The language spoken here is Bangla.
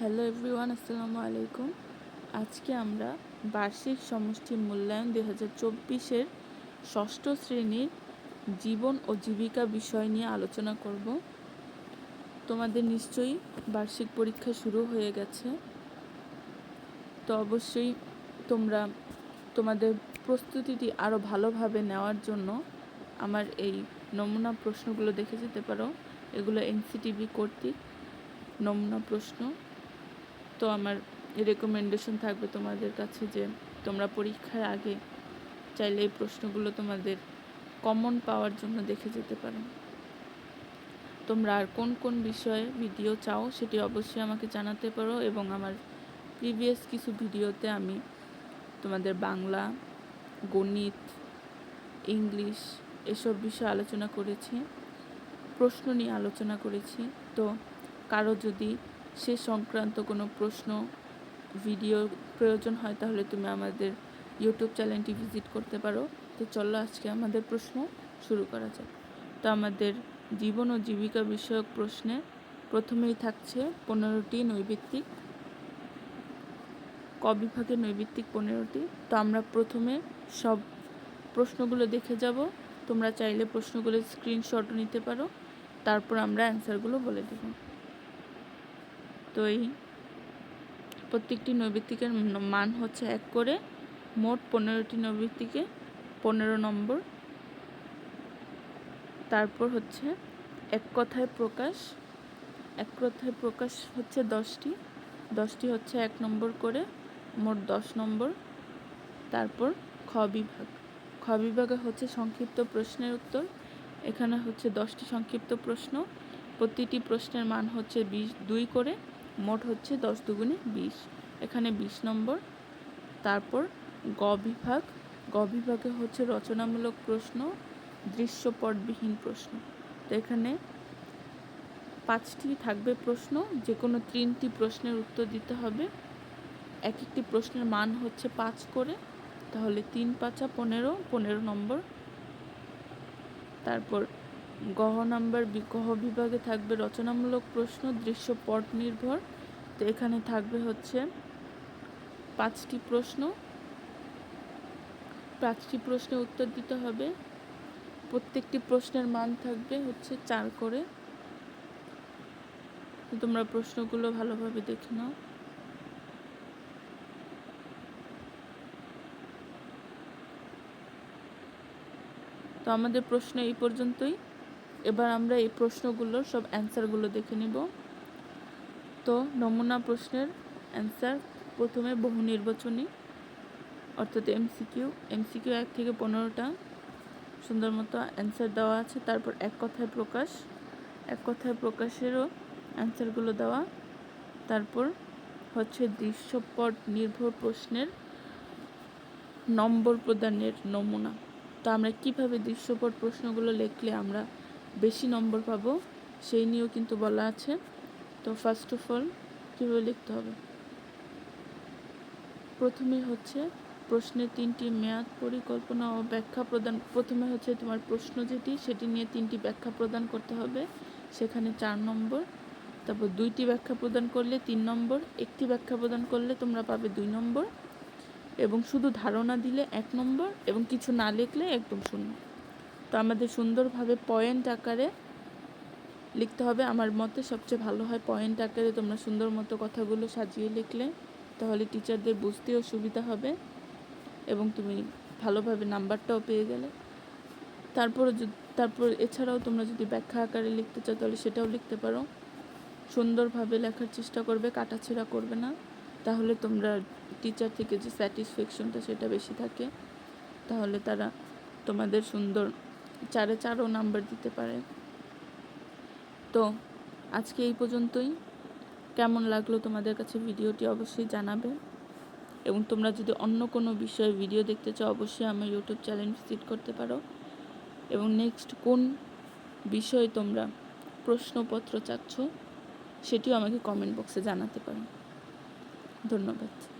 হ্যালো এভরিওয়ান আসসালামু আলাইকুম আজকে আমরা বার্ষিক সমষ্টি মূল্যায়ন দুই হাজার চব্বিশের ষষ্ঠ শ্রেণির জীবন ও জীবিকা বিষয় নিয়ে আলোচনা করব। তোমাদের নিশ্চয়ই বার্ষিক পরীক্ষা শুরু হয়ে গেছে। তো অবশ্যই তোমরা তোমাদের প্রস্তুতিটি আরও ভালোভাবে নেওয়ার জন্য আমার এই নমুনা প্রশ্নগুলো দেখে যেতে পারো। এগুলো এনসিটিভি কর্তৃক নমুনা প্রশ্ন। তো আমার রেকমেন্ডেশন থাকবে তোমাদের কাছে যে তোমরা পরীক্ষার আগে চাইলে এই প্রশ্নগুলো তোমাদের কমন পাওয়ার জন্য দেখে যেতে পারো। তোমরা আর কোন কোন বিষয়ে ভিডিও চাও সেটি অবশ্যই আমাকে জানাতে পারো এবং আমার প্রিভিয়াস কিছু ভিডিওতে আমি তোমাদের বাংলা, গণিত ইংলিশ এসব বিষয়ে আলোচনা করেছি, প্রশ্ন নিয়ে আলোচনা করেছি। তো কারও যদি সে সংক্রান্ত কোনো প্রশ্ন ভিডিও প্রয়োজন হয় তাহলে তুমি আমাদের ইউটিউব চ্যানেলটি ভিজিট করতে পারো। তো চলো আজকে আমাদের প্রশ্ন শুরু করা যাক। তো আমাদের জীবন ও জীবিকা বিষয়ক প্রশ্নে প্রথমেই থাকছে পনেরোটি নৈবিত্তিক। ক বিভাগে নৈবিত্তিক পনেরোটি। তো আমরা প্রথমে সব প্রশ্নগুলো দেখে যাব। তোমরা চাইলে প্রশ্নগুলো স্ক্রিনশটও নিতে পারো। তারপর আমরা অ্যান্সারগুলো বলে দেব। তো এই প্রত্যেকটি নৈবিত্তিকের মান হচ্ছে এক করে। মোট পনেরোটি নৈবিত্তিকে পনেরো নম্বর। তারপর হচ্ছে এক কথায় প্রকাশ। এক কথায় প্রকাশ হচ্ছে দশটি। দশটি হচ্ছে এক নম্বর করে, মোট দশ নম্বর। তারপর খ বিভাগ। খ বিভাগে হচ্ছে সংক্ষিপ্ত প্রশ্নের উত্তর। এখানে হচ্ছে দশটি সংক্ষিপ্ত প্রশ্ন। প্রতিটি প্রশ্নের মান হচ্ছে বিশ, দুই করে। মোট হচ্ছে দশ দুগুণে বিশ। এখানে বিশ নম্বর। তারপর গ বিভাগ। গ বিভাগে হচ্ছে রচনামূলক প্রশ্ন, দৃশ্যপটবিহীন প্রশ্ন। তো এখানে পাঁচটি থাকবে প্রশ্ন যে কোনো তিনটি প্রশ্নের উত্তর দিতে হবে। এক একটি প্রশ্নের মান হচ্ছে পাঁচ করে। তাহলে তিন পাঁচা পনেরো পনেরো নম্বর। তারপর গহ নাম্বার গহ বিভাগে থাকবে রচনামূলক প্রশ্ন দৃশ্যপট নির্ভর। তো এখানে থাকবে হচ্ছে পাঁচটি প্রশ্ন। পাঁচটি প্রশ্নের উত্তর দিতে হবে। প্রত্যেকটি প্রশ্নের মান থাকবে হচ্ছে চার করে। তোমরা প্রশ্নগুলো ভালোভাবে দেখে নাও। তো আমাদের প্রশ্ন এই পর্যন্তই। এবার আমরা এই প্রশ্নগুলোর সব অ্যান্সারগুলো দেখে নিব। তো নমুনা প্রশ্নের অ্যান্সার, প্রথমে বহু নির্বাচনী, অর্থাৎ এমসিকিউ এমসিকিউ এক থেকে পনেরোটা, সুন্দর মতো অ্যান্সার দেওয়া আছে। তারপর এক কথায় প্রকাশ, এক কথায় প্রকাশেরও অ্যান্সারগুলো দেওয়া। তারপর হচ্ছে দৃশ্যপট নির্ভর প্রশ্নের নম্বর প্রদানের নমুনা। তো আমরা কীভাবে দৃশ্যপট প্রশ্নগুলো লিখলে আমরা বেশি নম্বর পাবো, সেই নিয়েও কিন্তু বলা আছে। তো ফার্স্ট অফ অল কীভাবে লিখতে হবে? প্রথমে হচ্ছে প্রশ্নের তিনটি মেয়াদ পরিকল্পনা ও ব্যাখ্যা প্রদান, প্রথমে হচ্ছে তোমার প্রশ্ন যেটি, সেটি নিয়ে তিনটি ব্যাখ্যা প্রদান করতে হবে। সেখানে চার নম্বর, তারপর দুইটি ব্যাখ্যা প্রদান করলে তিন নম্বর, একটি ব্যাখ্যা প্রদান করলে তোমরা পাবে দুই নম্বর। এবং শুধু ধারণা দিলে এক নম্বর, এবং কিছু না লিখলে একদম শূন্য। তো আমাদের সুন্দরভাবে পয়েন্ট আকারে লিখতে হবে। আমার মতে সবচেয়ে ভালো হয় পয়েন্ট আকারে তোমরা সুন্দর মতো কথাগুলো সাজিয়ে লিখলে, তাহলে টিচারদের বুঝতেও সুবিধা হবে এবং তুমি ভালোভাবে নাম্বারটাও পেয়ে গেলে। তারপর তারপর এছাড়াও তোমরা যদি ব্যাখ্যা আকারে লিখতে চাও, তাহলে সেটাও লিখতে পারো। সুন্দরভাবে লেখার চেষ্টা করবে, কাটাছেড়া করবে না। তাহলে তোমরা টিচার থেকে যে স্যাটিসফ্যাকশনটা সেটা বেশি থাকে। তাহলে তারা তোমাদের সুন্দর চারে চারও নাম্বার দিতে পারে। তো, আজকে এই পর্যন্তই। কেমন লাগল তোমাদের কাছে ভিডিওটি অবশ্যই জানাবে। এবং তোমরা যদি অন্য কোনো বিষয়ে ভিডিও দেখতে চাও, অবশ্যই আমার ইউটিউব চ্যানেল ভিজিট করতে পারো। এবং নেক্সট কোন বিষয়ে তোমরা প্রশ্নপত্র চাচ্ছ, সেটিও আমাকে কমেন্ট বক্সে জানাতে পারো। ধন্যবাদ।